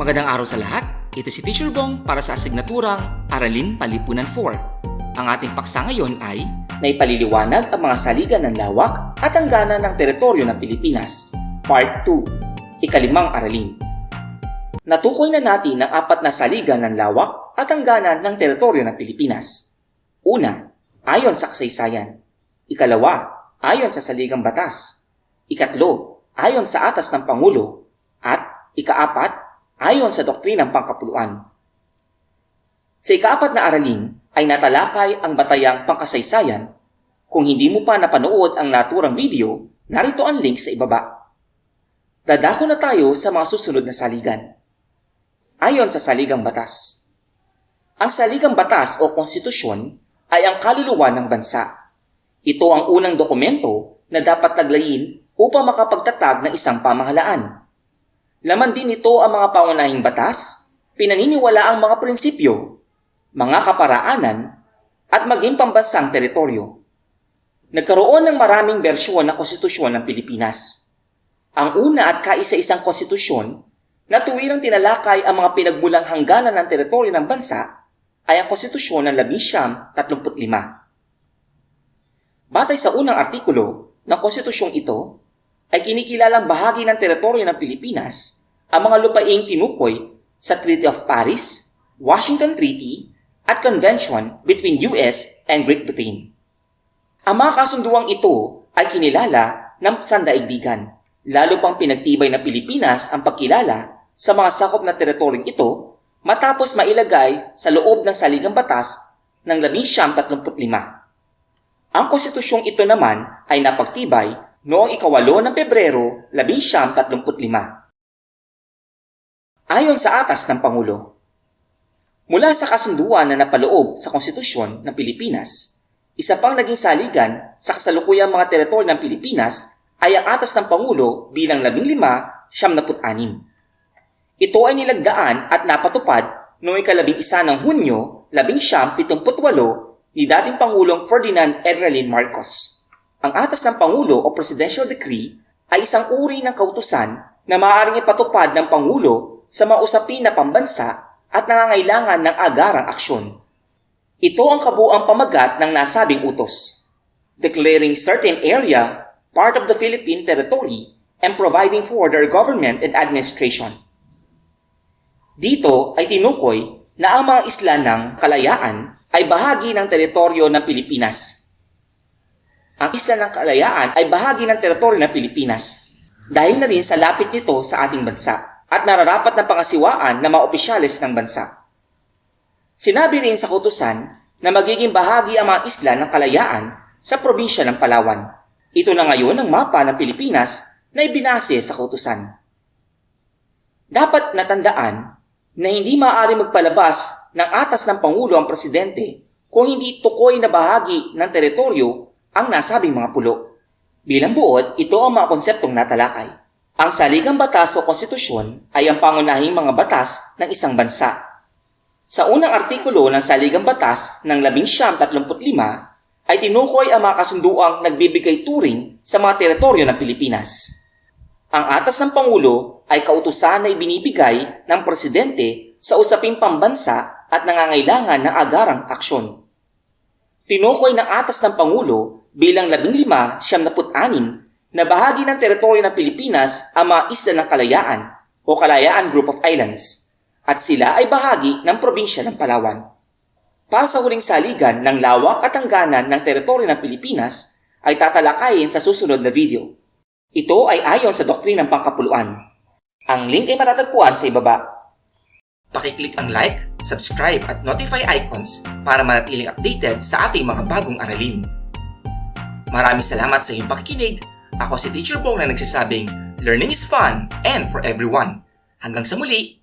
Magandang araw sa lahat. Ito si Teacher Bong para sa asignaturang Aralin Palipunan 4. Ang ating paksa ngayon ay Naipaliliwanag ang mga saligan ng lawak at hangganan ng teritoryo ng Pilipinas. Part 2. Ikalimang Aralin. Natukoy na natin ang apat na saligan ng lawak at hangganan ng teritoryo ng Pilipinas. Una, ayon sa kasaysayan. Ikalawa, ayon sa saligang batas. Ikatlo, ayon sa atas ng Pangulo. At ikaapat, ayon sa doktrinang pangkapuluan. Sa ikaapat na aralin ay natalakay ang batayang pangkasaysayan. Kung hindi mo pa napanood ang naturang video, narito ang link sa ibaba. Dadako na tayo sa mga susunod na saligan. Ayon sa saligang batas. Ang saligang batas o konstitusyon ay ang kaluluwa ng bansa. Ito ang unang dokumento na dapat taglayin upang makapagtatag ng isang pamahalaan. Laman din nito ang mga pangunahing batas, pinaniniwala ang mga prinsipyo, mga kaparaanan, at maging pambansang teritoryo. Nagkaroon ng maraming bersyon ng konstitusyon ng Pilipinas. Ang una at kaisa-isang konstitusyon na tuwirang tinalakay ang mga pinagmulang hangganan ng teritoryo ng bansa ay ang konstitusyon ng 1935. Batay sa unang artikulo ng konstitusyong ito, ay kinikilalang bahagi ng teritoryo ng Pilipinas ang mga lupaing tinukoy sa Treaty of Paris, Washington Treaty, at Convention between US and Great Britain. Ang mga kasunduang ito ay kinilala ng sandaigdigan, lalo pang pinagtibay ng Pilipinas ang pagkilala sa mga sakop na teritoryong ito matapos mailagay sa loob ng saligang batas ng 1935. Ang konstitusyong ito naman ay napagtibay noong ikawalo ng Pebrero 1935. Ayon sa atas ng Pangulo, mula sa kasunduan na napaloob sa konstitusyon ng Pilipinas, isa pang naging saligan sa kasalukuyang mga teritoryo ng Pilipinas ay ang atas ng Pangulo bilang 15-76. Ito ay nilagdaan at napatupad noong ikalabing isa ng Hunyo 1978 ni dating Pangulong Ferdinand Edralin Marcos. Ang atas ng Pangulo o Presidential Decree ay isang uri ng kautusan na maaaring ipatupad ng Pangulo sa mga usapin na pambansa at nangangailangan ng agarang aksyon. Ito ang kabuang pamagat ng nasabing utos. Declaring certain area part of the Philippine territory and providing for their government and administration. Dito ay tinukoy na ang mga isla ng kalayaan ay bahagi ng teritoryo ng Pilipinas. Ang isla ng kalayaan ay bahagi ng teritoryo ng Pilipinas dahil na rin sa lapit nito sa ating bansa at nararapat na pangasiwaan ng mga opisyalis ng bansa. Sinabi rin sa kutusan na magiging bahagi ang mga isla ng kalayaan sa probinsya ng Palawan. Ito na ngayon ang mapa ng Pilipinas na ibinase sa kutusan. Dapat natandaan na hindi maaari magpalabas ng atas ng Pangulo ang Presidente kung hindi tukoy na bahagi ng teritoryo ang nasabing mga pulo. Bilang buod, ito ang mga konseptong natalakay. Ang saligang batas o konstitusyon ay ang pangunahing mga batas ng isang bansa. Sa unang artikulo ng saligang batas ng 1935 ay tinukoy ang mga kasunduang nagbibigay turing sa mga teritoryo ng Pilipinas. Ang atas ng Pangulo ay kautusan na ibinibigay ng Presidente sa usaping pambansa at nangangailangan ng agarang aksyon. Tinukoy ng atas ng Pangulo bilang 15-76 na bahagi ng teritoryo ng Pilipinas ang mga isla ng Kalayaan o Kalayaan Group of Islands at sila ay bahagi ng probinsya ng Palawan. Para sa huling saligan ng lawak at hangganan ng teritoryo ng Pilipinas ay tatalakayin sa susunod na video. Ito ay ayon sa doktrinang pangkapuluan. Ang link ay matatagpuan sa ibaba. Pakiclick ang like, subscribe at notify icons para manatiling updated sa ating mga bagong aralin. Maraming salamat sa iyong pakikinig. Ako si Teacher Bong na nagsasabing, Learning is fun and for everyone. Hanggang sa muli!